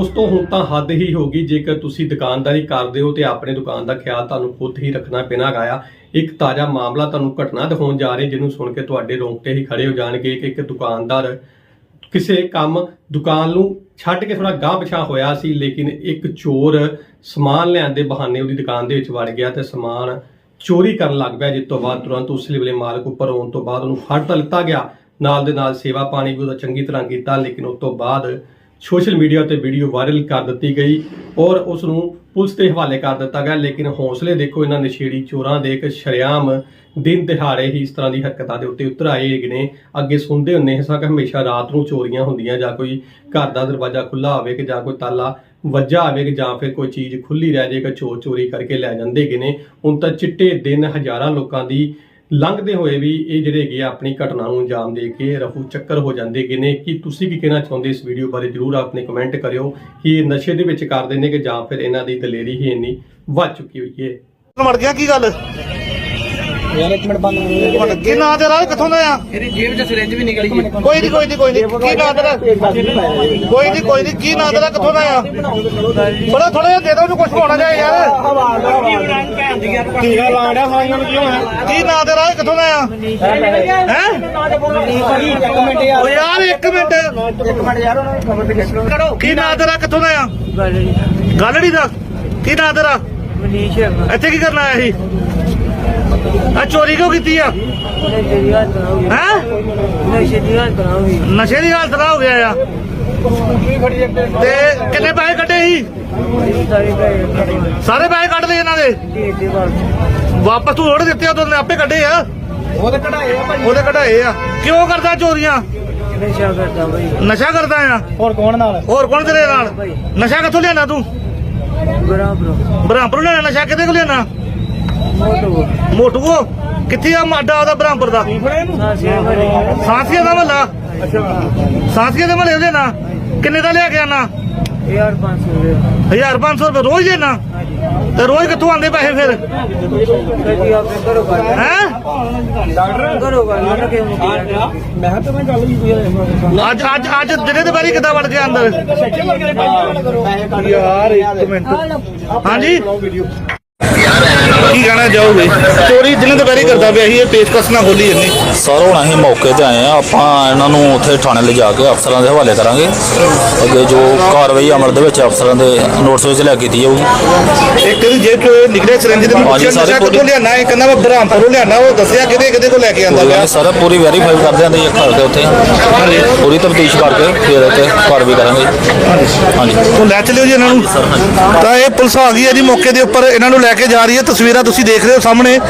ਉਸ ਤੋਂ ਹੁਣ ਤਾਂ ਹੱਦ ਹੀ ਹੋ ਗਈ, ਜੇਕਰ ਤੁਸੀਂ ਦੁਕਾਨਦਾਰੀ ਕਰਦੇ ਹੋ ਤੇ ਆਪਣੇ ਦੁਕਾਨ ਦਾ ਖਿਆਲ ਤੁਹਾਨੂੰ ਖੁਦ ਹੀ ਰੱਖਣਾ ਪੈਣਾ ਗਾਇਆ ਇੱਕ ਤਾਜ਼ਾ ਮਾਮਲਾ ਤੁਹਾਨੂੰ ਘਟਨਾ ਦਿਖਾਉਣ ਜਾ ਰਹੀ, ਜਿਹਨੂੰ ਸੁਣ ਕੇ ਤੁਹਾਡੇ ਰੋਂਗਟੇ ਹੀ ਖੜੇ ਹੋ ਜਾਣਗੇ ਕਿ ਇੱਕ ਦੁਕਾਨਦਾਰ ਕਿਸੇ ਕੰਮ ਦੁਕਾਨ ਨੂੰ ਛੱਡ ਕੇ ਥੋੜਾ ਗਾਂਹ ਪਿਛਾਂ ਹੋਇਆ ਸੀ, ਲੇਕਿਨ ਇੱਕ ਚੋਰ ਸਮਾਨ ਲੈਣ ਦੇ ਬਹਾਨੇ ਉਹਦੀ ਦੁਕਾਨ ਦੇ ਵਿੱਚ ਵੜ ਗਿਆ ਤੇ ਸਮਾਨ ਚੋਰੀ ਕਰਨ ਲੱਗ ਪਿਆ, ਜਿਸ ਤੋਂ ਬਾਅਦ ਤੁਰੰਤ ਉਸ ਵੇਲੇ ਮਾਲਕ ਉੱਪਰ ਆਉਣ ਤੋਂ ਬਾਅਦ ਉਹਨੂੰ ਫੜ ਤਾਂ ਲਿੱਤਾ ਗਿਆ। ਨਾਲ ਦੇ ਨਾਲ ਸੇਵਾ ਪਾਣੀ ਵੀ ਉਹਦਾ ਚੰਗੀ ਤਰ੍ਹਾਂ ਕੀਤਾ, ਲੇਕਿਨ ਉਸ ਤੋਂ ਬਾਅਦ ਸੋਸ਼ਲ ਮੀਡੀਆ ਤੇ ਵੀਡੀਓ ਵਾਇਰਲ ਕਰ ਦਿੱਤੀ ਗਈ ਔਰ ਉਸ ਨੂੰ ਪੁਲਿਸ ਦੇ ਹਵਾਲੇ ਕਰ ਦਿੱਤਾ ਗਿਆ। ਲੇਕਿਨ ਹੌਸਲੇ ਦੇਖੋ, ਇਹਨਾਂ ਨਸ਼ੇੜੀ ਚੋਰਾਂ ਦੇ ਇੱਕ ਸ਼ਰੇਆਮ ਦਿਨ ਦਿਹਾੜੇ ਹੀ ਇਸ ਤਰ੍ਹਾਂ ਦੀ ਹਰਕਤਾਂ ਦੇ ਉੱਤੇ ਉਤਰ ਆਏ ਹੈਗੇ ਨੇ। ਅੱਗੇ ਸੁਣਦੇ ਹੁੰਨੇ ਹਾਂ ਕਿ ਹਮੇਸ਼ਾ ਰਾਤ ਨੂੰ ਚੋਰੀਆਂ ਹੁੰਦੀਆਂ ਜਾਂ ਕੋਈ ਘਰ ਦਾ ਦਰਵਾਜ਼ਾ ਖੁੱਲਾ ਹੋਵੇ ਕਿ ਜਾਂ ਕੋਈ ਤਾਲਾ ਵੱਜਾ ਹੋਵੇ ਕਿ ਜਾਂ ਫਿਰ ਕੋਈ ਚੀਜ਼ ਖੁੱਲੀ ਰਹਿ ਜਾਏ ਕਿ ਚੋਰ ਚੋਰੀ ਕਰਕੇ ਲੈ ਜਾਂਦੇ ਹੈਗੇ ਨੇ। ਹੁਣ ਤਾਂ ਚਿੱਟੇ ਦਿਨ ਹਜ਼ਾਰਾਂ ਲੋਕਾਂ ਦੀ ਲੰਘਦੇ ਹੋਏ ਵੀ ਇਹ ਜਿਹੜੇ ਹੈਗੇ ਆਪਣੀ ਘਟਨਾ ਨੂੰ ਅੰਜਾਮ ਦੇ ਕੇ ਰਫੂ ਚੱਕਰ ਹੋ ਜਾਂਦੇ ਹੈਗੇ ਨੇ। ਕਿ ਤੁਸੀਂ ਕੀ ਕਹਿਣਾ ਚਾਹੁੰਦੇ ਇਸ ਵੀਡੀਓ ਬਾਰੇ? ਜਰੂਰ ਆਪਣੇ ਕਮੈਂਟ ਕਰਿਓ ਕਿ ਇਹ ਨਸ਼ੇ ਦੇ ਵਿੱਚ ਕਰਦੇ ਨੇ ਕਿ ਜਾਂ ਫਿਰ ਇਹਨਾਂ ਦੀ ਦਲੇਰੀ ਹੀ ਇੰਨੀ ਵੱਧ ਚੁੱਕੀ ਹੋਈ ਹੈ? ਮਰ ਗਿਆ ਕੀ ਗੱਲ? ਯਾਰ ਇੱਕ ਮਿੰਟ ਬੰਦ ਹੁਣ ਕੀ ਨਾਂ ਤੇਰਾ? ਕਿੱਥੋਂ ਦਾ ਆ? ਇਹਦੀ ਜੇਬ ਚ ਸਿਰਿੰਜ ਵੀ ਨਿਕਲ ਗਈ ਕੋਈ ਨਹੀਂ ਕੋਈ ਨਹੀਂ ਕੋਈ ਨਹੀਂ ਕੀ ਨਾਂ ਤੇਰਾ? ਕੋਈ ਨਹੀਂ ਕੋਈ ਨਹੀਂ ਕੀ ਨਾਂ ਤੇਰਾ? ਕਿੱਥੋਂ ਦਾ ਆ? ਬੜਾ ਥੋੜਾ ਜਿਹਾ ਦੇ। ਦੋ ਉਹਨੂੰ ਕੁਝ ਹੋਣਾ ਚਾਹੀਦਾ। ਯਾਰ ਟੀਕਾ ਲਾੜਿਆ ਸਾਈਆਂ ਨੂੰ ਕੀ ਹੋਇਆ ਕੀ ਨਾਂ ਤੇਰਾ? ਇਹ ਕਿੱਥੋਂ ਦਾ ਆ? ਹੈ? ਇੱਕ ਮਿੰਟ ਯਾਰ ਓ ਯਾਰ ਇੱਕ ਮਿੰਟ। ਇੱਕ ਮਿੰਟ ਯਾਰ ਉਹਨਾਂ ਨੂੰ ਖਬਰ ਤੇ ਖਿੱਚ ਲਓ ਕੀ ਨਾਂ ਤੇਰਾ? ਕਿੱਥੋਂ ਦਾ ਆ? ਗਾਲੜੀ ਦਾ। ਕੀ ਨਾਂ ਤੇਰਾ? ਮਨੀਸ਼ ਇੱਥੇ ਕੀ ਕਰਨ ਆਇਆ ਸੀ? ਆ ਚੋਰੀ ਕਿਉਂ ਕੀਤੀ ਆ? ਨਸ਼ੇ ਦੀ ਹਾਲਤ ਨਾ ਹੈ ਨਸ਼ੇ ਦੀ ਹਾਲਤ ਨਾ ਹੋਈ ਨਸ਼ੇ ਦੀ ਹਾਲਤ ਨਾ ਹੋ ਗਿਆ ਆ। ਤੇ ਕਿੰਨੇ ਪੈਸੇ ਕੱਢੇ ਸੀ? ਸਾਰੀ ਪੈਸੇ ਕੱਢ ਲਏ ਇਹਨਾਂ ਦੇ? ਵਾਪਸ ਤੂੰ ਥੋੜੇ ਦਿੱਤੇ ਉਹਨੇ ਆਪੇ ਕੱਢੇ ਆ। ਉਹਦੇ ਕਢਾਏ ਆ ਭਾਈ। ਉਹਦੇ ਕਢਾਏ ਆ। ਕਿਉਂ ਕਰਦਾ ਚੋਰੀਆਂ? ਨਸ਼ਾ ਕਰਦਾ ਬਈ ਨਸ਼ਾ ਕਰਦਾ ਆ? ਹੋਰ ਕੌਣ ਨਾਲ? ਹੋਰ ਕੌਣ ਤੇਰੇ ਨਾਲ? ਨਸ਼ਾ ਕਿੱਥੋਂ ਲਿਆਣਾ ਤੂੰ? ਬਰਾਬਰ। ਲਿਆਣਾ ਨਸ਼ਾ ਕਿਤੇ ਕੋ ਲਿਆਣਾ ਮੋਟੋ ਮੋਟੂਓ ਕਿੱਥੇ ਆ ਮਾਡਾ ਉਹਦਾ ਬ੍ਰਹਮਪੁਰ ਦਾ? ਸਾਸੀਆਂ ਦਾ ਮਹੱਲਾ? ਸਾਂਸੀਆ ਦੇ ਮਹੱਲੇ ਉਹਦੇ ਨਾ ਕਿੰਨੇ ਦਾ ਲਿਆ ਕੇ ਆਣਾ ਯਾਰ 500 ਦੇ 1500 ਰੁਪਏ ਰੋਜ਼ ਦੇਣਾ ਤੇ ਰੋਜ਼ ਕਿੱਥੋਂ ਆਉਂਦੇ ਪੈਸੇ ਫਿਰ? ਕਦੀ ਆਪਣੇ ਘਰੋਂ ਕਰ ਹੈ? ਡਾਕਟਰ ਘਰੋਂ ਕਰ ਕੇ ਮੈਂ ਤੇ ਮੈਂ ਗੱਲ ਕੀ ਹੋਇਆ ਅੱਜ ਅੱਜ ਅੱਜ ਦਿਨੇ ਦੁਪਹਿਰੀ ਕਿੱਦਾਂ ਵੜ ਗਿਆ ਅੰਦਰ? ਯਾਰ ਇੱਕ ਮਿੰਟ। ਹਾਂਜੀ? ਕੀ ਕਹਿਣਾ ਚਾਹੋਗੇ ਚੋਰੀ ਦਿਨੇ ਦੁਪਹਿਰੀ ਕਰਦਾ ਪਿਆ ਸੀ ਇਹ ਪੇਸ਼ਕਸ਼ ਨਾ ਖੋਲੀ ਜੰਨੀ ਸਰ ਹੁਣ ਅਸੀਂ ਮੌਕੇ ਤੇ ਆਏ ਆ ਆਪਾਂ ਇਹਨਾਂ ਨੂੰ ਉੱਥੇ ਥਾਣੇ ਲਿਜਾ ਕੇ ਅਫਸਰਾਂ ਦੇ ਹਵਾਲੇ ਕਰਾਂਗੇ। ਅੱਗੇ ਜੋ ਕਾਰਵਾਈ ਅਮਲ ਦੇ ਵਿੱਚ ਅਫਸਰਾਂ ਦੇ ਨੋਟਿਸ ਵਿੱਚ ਲੈ ਕੇ ਦਿੱਤੀ ਜਾਊਗੀ। ਇੱਕ ਦੀ ਜੇਬ ਚੋਂ ਨਿਕਲੇ ਸਿਰੰਜ ਦੇ ਹਾਂਜੀ, ਵਿੱਚ ਸਾਰੇ ਨਸ਼ਾ ਕਿੱਥੋਂ ਪੂਰੀ- ਲਿਆਣਾ ਇਹ? ਕਹਿੰਦਾ ਮੈਂ ਬ੍ਰਹਮਪੁਰੋਂ ਲਿਆਣਾ ਉਹ ਦੱਸਿਆ ਕਿਤੇ ਕਿਤੇ ਕੋ ਲੈ ਕੇ ਆਂਦਾ ਪਿਆ? ਸਰ ਪੂਰੀ ਵੈਰੀਫਾਈ ਕਰਦੇ ਆਂ ਤੇ ਇਹ ਕਰਕੇ ਉੱਥੇ। ਪੂਰੀ ਤਫਤੀਸ਼ ਕਰਕੇ ਫਿਰ ਇੱਥੇ ਕਾਰਵਾਈ ਕਰਾਂਗੇ। ਹਾਂਜੀ। ਉਹ ਲੈ ਚਲਿਓ ਜੀ ਇਹਨਾਂ ਨੂੰ। ਤਾਂ ਇਹ ਪੁਲਿਸ ਆ ਗਈ ਹੈ ਜੀ ਮੌਕੇ ਦੇ ਉੱਪਰ ਇਹਨਾਂ ਨੂੰ ਲੈ ਕੇ ਜਾ ਰਹੀ ਹੈ ਤਸਵੀਰਾਂ ਤੁਸੀਂ ਦੇਖ ਰਹੇ ਹੋ ਸਾਹਮਣੇ।